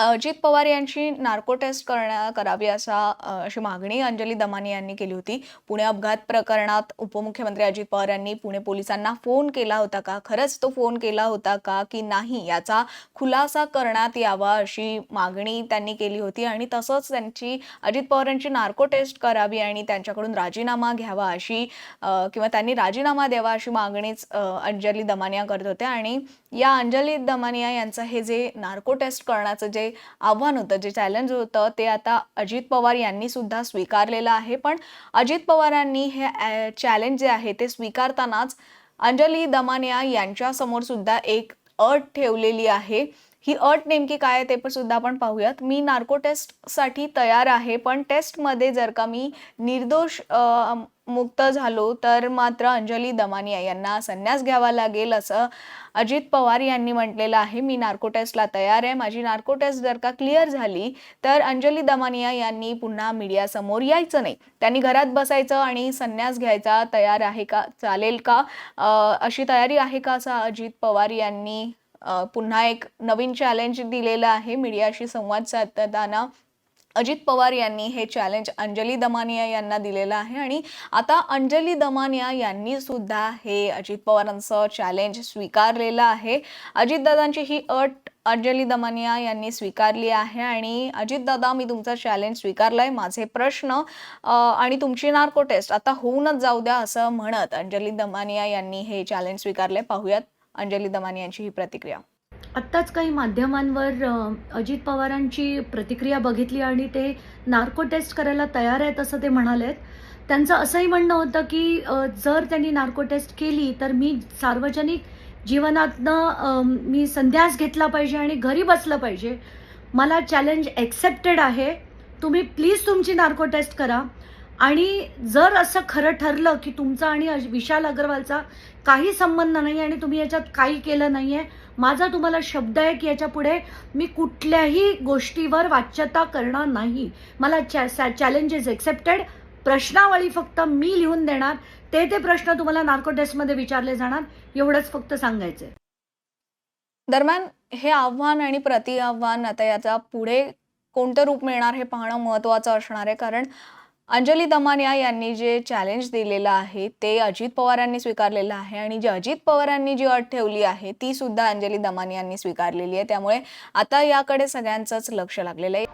अजित पवार यांची narco taste करण्या करावी असा अशी मागणी अंजली दमानी यांनी केली होती. पुणे अपघात प्रकरणात उपमुख्यमंत्री अजित पवार यांनी पुणे पोलिसांना फोन केला होता का? खरंच तो फोन केला होता का की नाही? याचा खुलासा करण्यात यावा अशी मागणी त्यांनी केली होती आणि तसंच त्यांची अजित पवार यांची नार्को टेस्ट करावी आणि त्यांच्याकडून राजीनामा घ्यावा अशी किंवा त्यांनी राजीनामा द्यावा अशी मागणीच अंजली दमानिया करत होत्या आणि या अंजली दमानिया यांचं हे जे नार्को टेस्ट करण्याचं जे आव्हान होतं जे चॅलेंज होतं ते आता अजित पवार यांनी सुद्धा स्वीकारलेलं आहे. पण अजित पवारांनी हे चॅलेंज जे आहे ते स्वीकारतानाच अंजली दमानिया यांच्यासमोर सुद्धा एक अट ठेवलेली आहे. ही अट नेमकी काय आहे ते पण सुद्धा आपण पाहूयात. मी नार्को टेस्टसाठी तयार आहे पण टेस्टमध्ये जर का मी निर्दोष मुक्त झालो तर मात्र अंजली दमानिया यांना संन्यास घ्यावा लागेल असं अजित पवार यांनी म्हटलेलं आहे. मी नार्को टेस्टला तयार आहे. माझी नार्को टेस्ट जर का क्लिअर झाली तर अंजली दमानिया यांनी पुन्हा मीडियासमोर यायचं नाही. त्यांनी घरात बसायचं आणि संन्यास घ्यायचा तयार आहे का चालेल का? अशी तयारी आहे का असं अजित पवार यांनी पुन्हा एक नवीन चॅलेंज दिलेलं आहे मीडियाशी संवाद साधताना. अजित पवार यांनी हे चॅलेंज अंजली दमानिया यांना दिलेलं आहे आणि आता अंजली दमानिया यांनी सुद्धा हे अजित पवारांचं चॅलेंज स्वीकारलेलं आहे. अजितदादांची ही अट अंजली दमानिया यांनी स्वीकारली आहे आणि अजितदादा मी तुमचा चॅलेंज स्वीकारलाय माझे प्रश्न आणि तुमची नार्को टेस्ट आता होऊनच जाऊ द्या असं म्हणत अंजली दमानिया यांनी हे चॅलेंज स्वीकारले पाहूयात अंजली दमानियांची ही प्रतिक्रिया. आत्ताच काही माध्यमांवर अजित पवारांची प्रतिक्रिया बघितली आणि ते नार्को टेस्ट करायला तयार आहेत असं ते म्हणाले त्यांचं असंही म्हणणं होतं की जर त्यांनी नार्को टेस्ट केली तर मी सार्वजनिक जीवनातनं मी संध्यास घेतला पाहिजे आणि घरी बसलं पाहिजे. मला चॅलेंज एक्सेप्टेड आहे. तुम्ही प्लीज तुमची नार्को टेस्ट करा. आणि जर असं खरं ठरलं की तुमचा आणि विशाल अग्रवालचा काही संबंध नाही आणि तुम्ही याच्यात काही केलं नाही आहे माझा तुम्हाला शब्द आहे की याच्यापुढे मी कुठल्याही गोष्टीवर वाच्यता करणार नाही. मला चॅ चॅलेंजेस एक्सेप्टेड प्रश्नावळी फक्त मी लिहून देणार. ते ते प्रश्न तुम्हाला नार्को टेस्टमध्ये विचारले जाणार. एवढंच फक्त सांगायचं दरम्यान हे आव्हान आणि प्रति आव्हान आता याचा पुढे कोणतं रूप मिळणार हे पाहणं महत्त्वाचं असणार आहे. कारण अंजली दमानिया यांनी जे चॅलेंज दिलेलं आहे ते अजित पवारांनी स्वीकारलेलं आहे आणि जे अजित पवारांनी जी अट ठेवली आहे ती सुद्धा अंजली दमानियांनी स्वीकारलेली आहे. त्यामुळे आता याकडे सगळ्यांचंच लक्ष लागलेलं आहे.